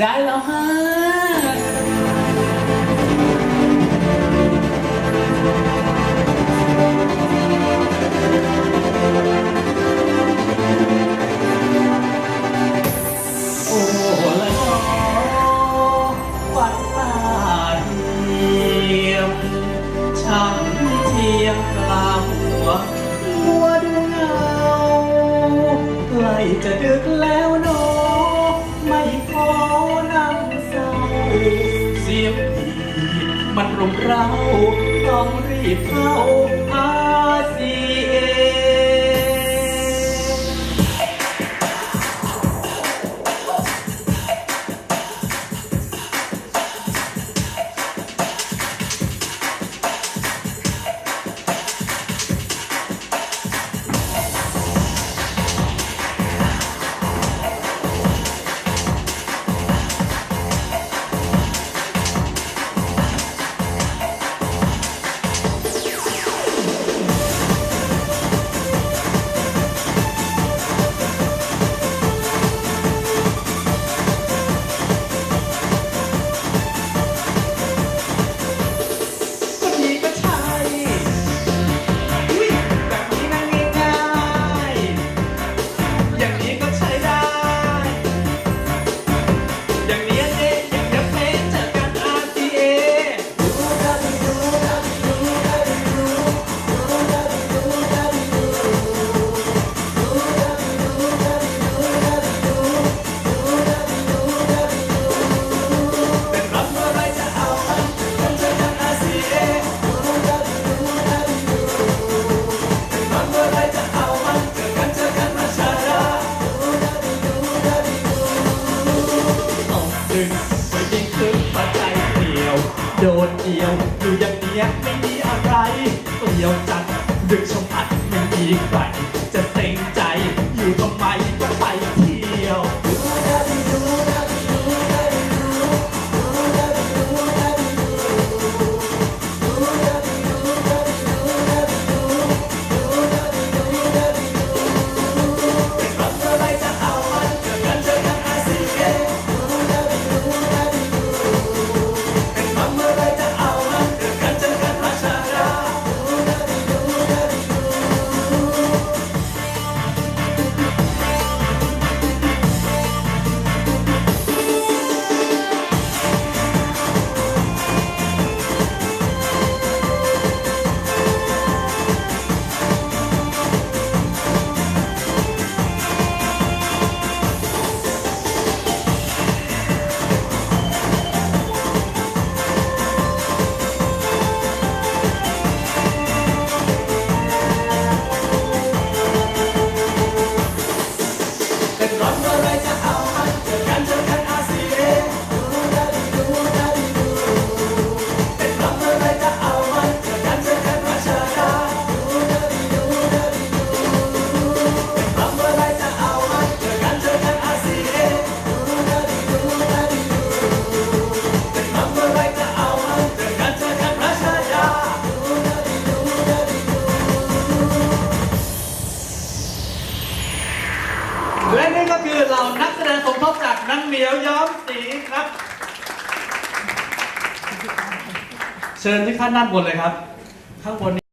ได้แล้วฮะนอาเทียมช่างเทียมลาหัวมัวดูเงาใกล้จะดึกแล้ว มันรุมเราต้องรีบเข้าหา โดดเดี่ยวอยู่อย่างเนี้ยไม่มีอะไรเดียวจัดดึกชมอัดไม่มีใคร น้ำเหนียวย้อมสีครับ เชิญที่ขั้นั่งบนเลยครับ ข้างบนนี้